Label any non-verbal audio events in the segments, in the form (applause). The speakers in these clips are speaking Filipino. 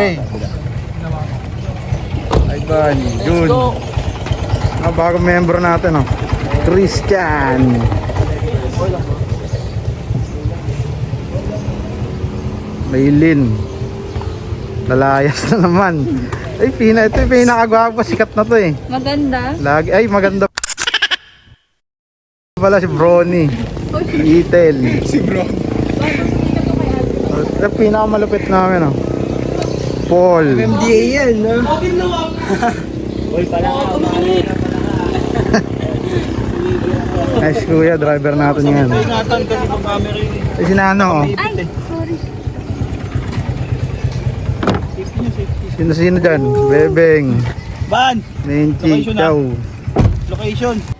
Okay. Ivan, Jun. Ah, bagong member natin oh. Christian. Maylin. Lalayas na naman. Ay, pina, ito yung pinakagwapo. Sikat na to eh. Maganda. Lagi, ay, maganda. pala si Brony. Itel. si Bro. Ito pinakamalupit namin oh. Paul. MDA yan, no? (laughs) Nice kuya, driver natin yan. Ingatan ka ng camera yun. Si Sinano oh. Ay, sorry. Sino sino dyan? Bebeng. Ban! Menchi. Location, ah. Chow. Location.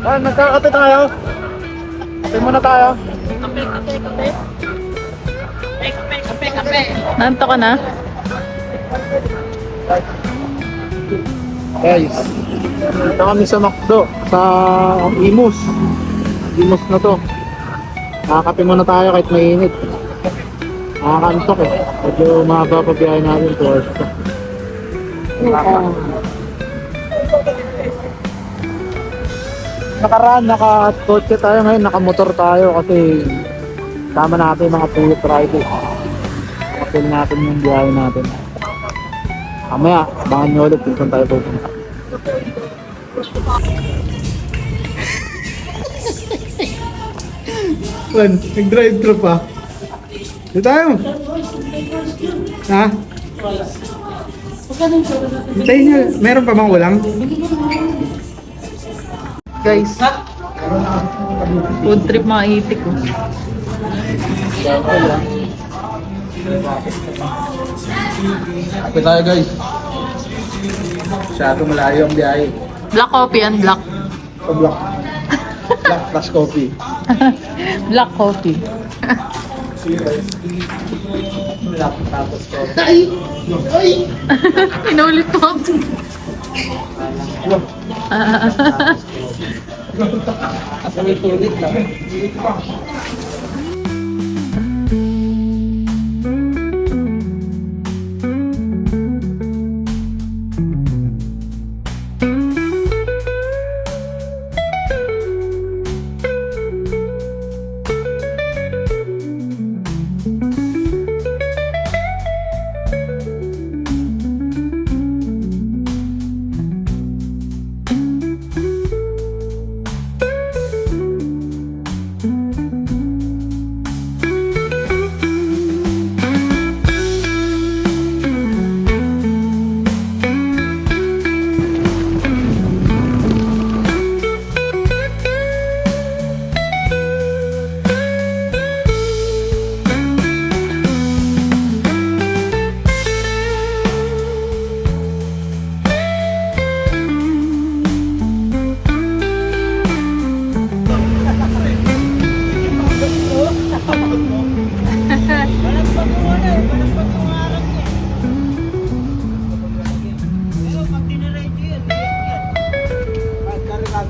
Ah, nagkakape tayo. Kape muna tayo. Nanto ka na? Guys, dito kami sa McDo, sa Imus. Imus na to. Nakakape muna tayo kahit mainit. Nakakantok eh. Medyo mahaba pa biyahe natin to hours Nakaraan, naka-kotse tayo ngayon, nakamotor tayo kasi tama natin mga puyot riders. Kapil natin yung biyahe natin. Mamaya, abangan nyo ulit kung tayo pupunta. Man, nag-drive thru pa. Dito tayo. Ha? Hintayin nyo. Meron pa bang ulang? Guys. Food trip mga itik ko. Kape tayo guys. Masyado malayo ang biyahe. Black coffee and black. So black. Black plus coffee. (laughs) Black coffee. Black tapos coffee. (laughs) Inulit mo. Asa may tulit lang.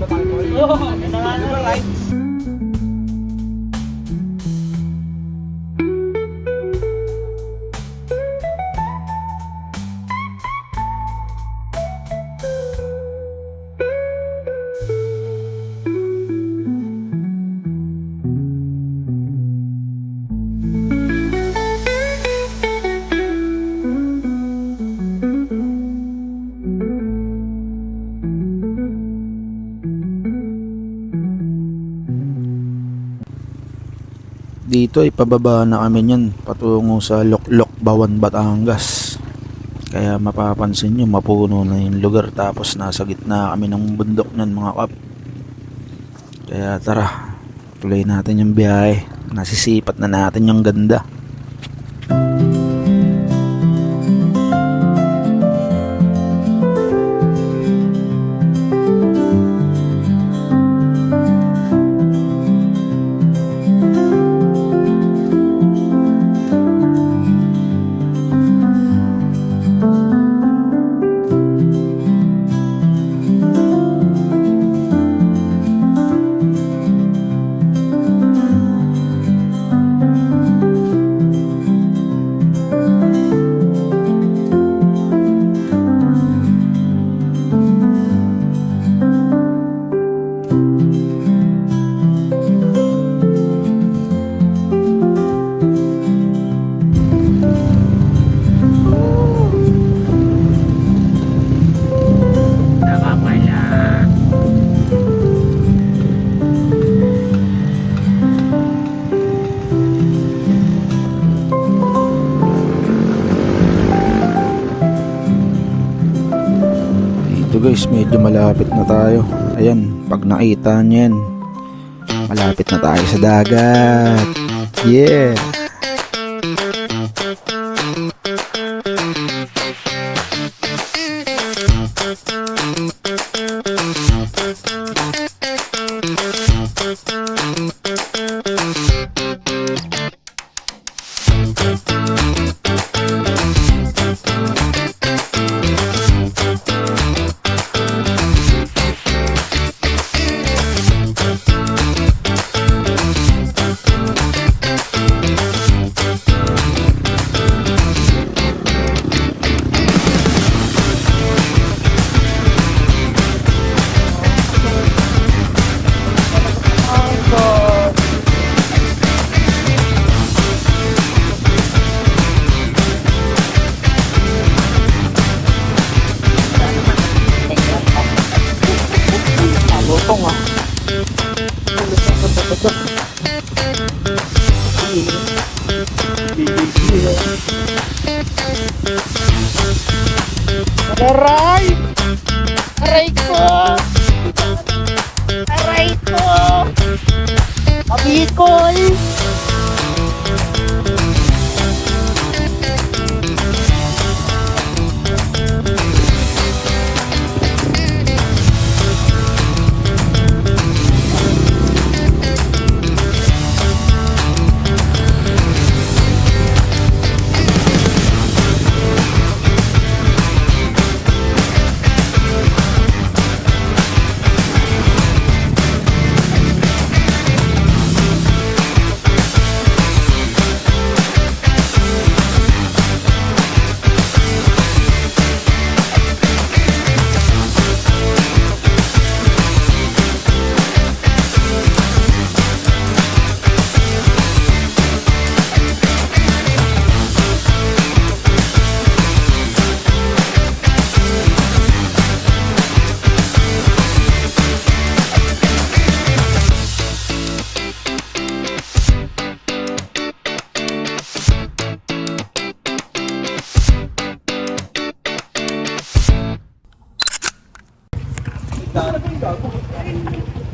Ano oh, ano Rights. Dito ay pababa na kami niyan patungo sa Loklok, Bawan, Batangas. Kaya mapapansin nyo mapuno na yung lugar tapos nasa gitna kami ng bundok ng mga kap. Kaya tara, tuloy natin yung biyahe. Nasisipat na natin yung ganda. Guys, medyo malapit na tayo. Ayan, pag nakita nyo malapit na tayo sa dagat. Yeah! Lutong ครับ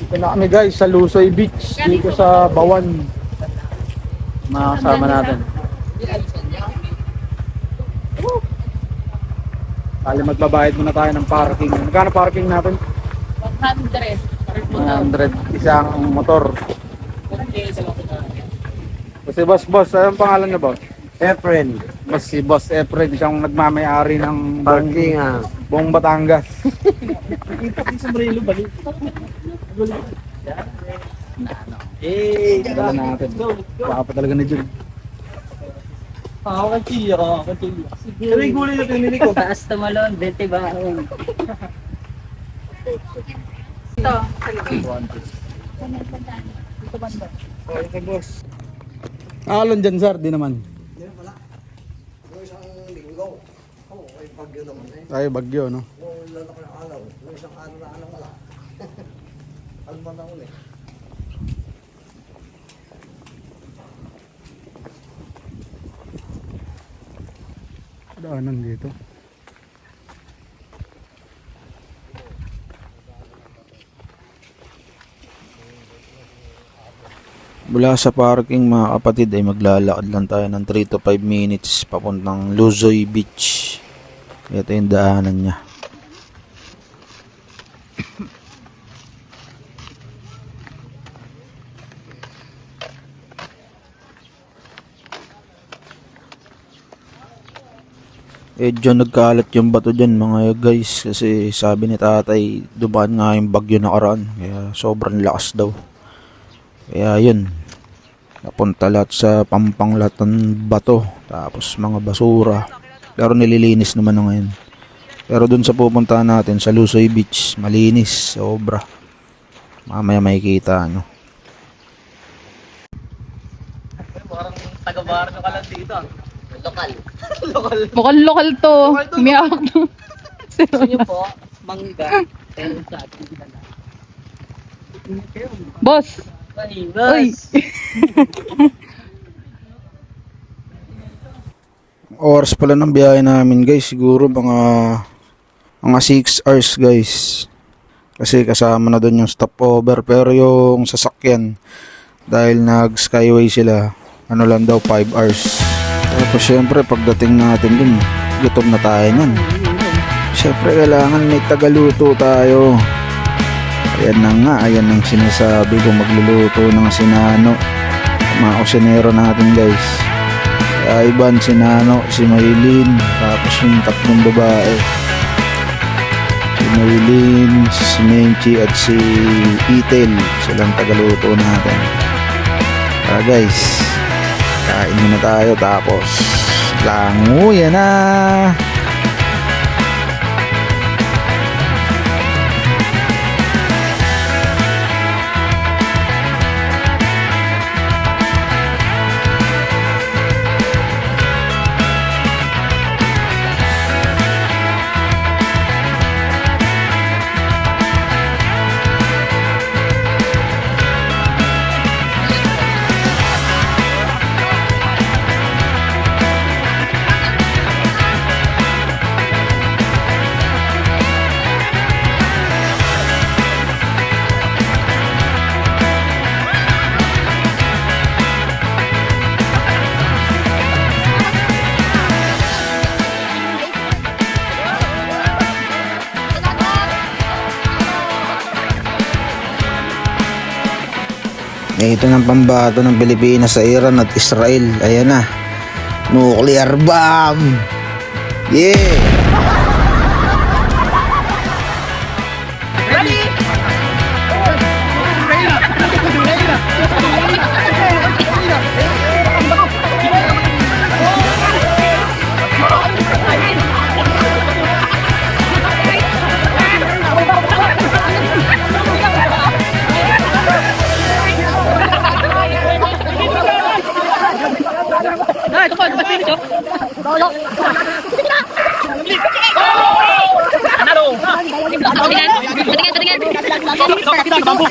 Ito na kami guys sa Lusoy Beach dito sa Bawan. Mga kasama natin. Kali magbabayad muna tayo ng parking. Magkano parking natin? 100. 100 isang motor. Kasi boss, boss, anong pangalan niya boss? Efren, Boss, si Boss Efren, siyang nagmamayari ng parking ah. Buong Batangas. Eh, Dala natin. Baka pa talaga na dyan. ako kantilya ka, kantilya. Ano yung gulay na pinili ko? (laughs) Taas tumalon, 20 ba? Ito. Alon dyan, sir. Di naman. Ay, bagyo, no? (laughs) Daanan dito. Mula sa parking mga kapatid ay maglalakad lang tayo ng 3 to 5 minutes papuntang Luzoy Beach. Ito yung daanan niya. Medyo nagkalat yung bato dyan mga guys kasi sabi ni tatay dumaan nga yung bagyo nakaraan kaya sobrang lakas daw. Kaya yun, napunta lahat sa pampang lahat bato tapos mga basura pero nililinis naman na ngayon. Pero dun sa pupuntahan natin sa Lusoy Beach, malinis, sobra. Mamaya makikita ano. Parang taga-bar ka lang dito. ah. Lokal. Lokal-lokal to. Umiyak to. Gusto niyo po, mangga. Pero sa atin dala. Boss. Ay, Uy. (laughs) Oras pala ng biyahe namin guys, siguro mga mga 6 hours guys. Kasi kasama na doon yung stopover pero yung sasakyan dahil nag skyway sila ano lang daw 5 hours. Tapos syempre pagdating natin dun, gutom na tayo nun. Syempre kailangan may tagaluto tayo. Ayan na nga, ayan ang sinasabi ko magluluto ng sinano. Mga kusinero natin guys. Ivan, si Nano, si Maylin, tapos yung tatlong babae. Si Maylin, si Menchi at si Itel, silang tagaluto natin. Tara guys, kain muna tayo tapos languya na! Ito ng pambato ng Pilipinas sa Iran at Israel. Ayan na. Nuclear bomb! Yeah!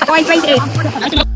Quay quay về.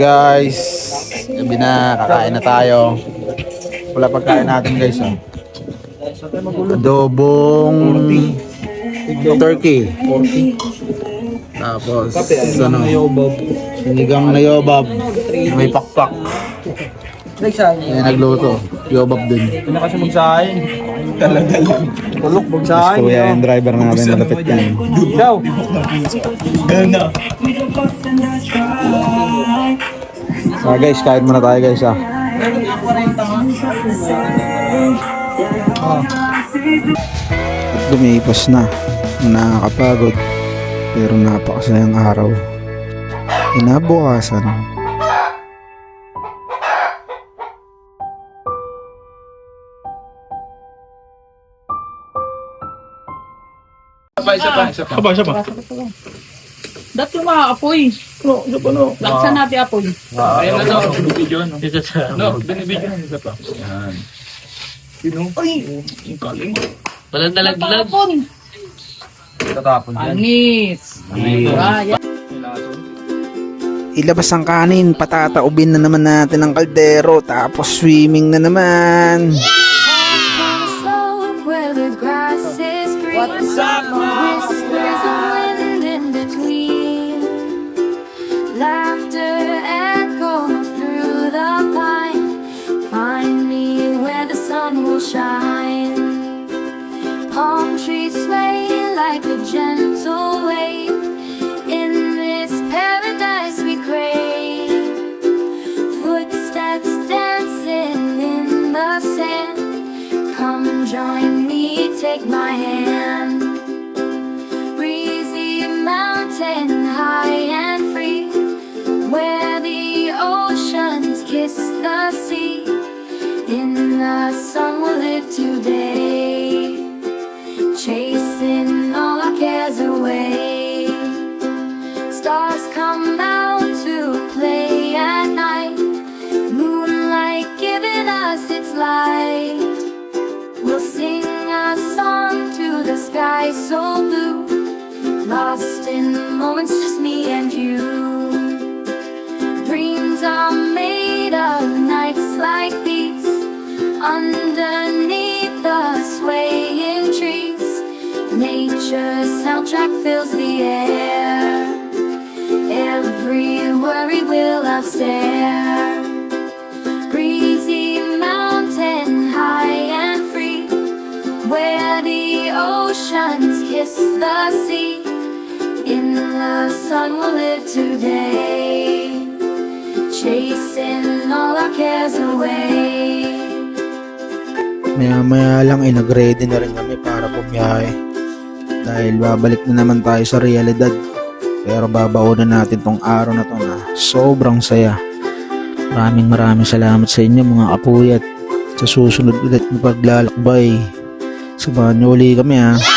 Guys. Gabi na, kakain na tayo. Wala pagkain natin guys ah. Adobong turkey. Tapos ano, sinigang na yobab. May pakpak. May nagluto. Yobab din. Hindi na kasi magsahin. Talaga lang. Tulok, magsahin. Kuya yung driver natin malapit yan. Ikaw. Ah guys, kain muna tayo guys ah. At lumipas na. Nakakapagod. Pero napakasayang araw. Inabukasan. Dati yung mga apoy. No, no, no. Laksan natin apoy. Ayan na no. Binibidyo no. No, binibidyo no. Isa pa. Yan. Sino? Ay, ang galing. Walang dalaglag. Tapon. Tatapon yan. Anis. Ilabas ang kanin, patataubin na naman natin ang kaldero, tapos swimming na naman. slope sky so blue. Lost in moments, just me and you. Dreams are made of nights like these. Underneath the swaying trees. Nature's soundtrack fills the air. Every worry will outstare. The sea. In the sun we'll live today, chasing all our cares away. Maya maya lang ay nag-ready na rin kami para bumiyahe. Dahil babalik na naman tayo sa realidad. Pero babaunan natin tong araw na to na sobrang saya. Maraming maraming salamat sa inyo mga kapuyat. Sa susunod ulit na paglalakbay. Samahan niyo uli kami ha.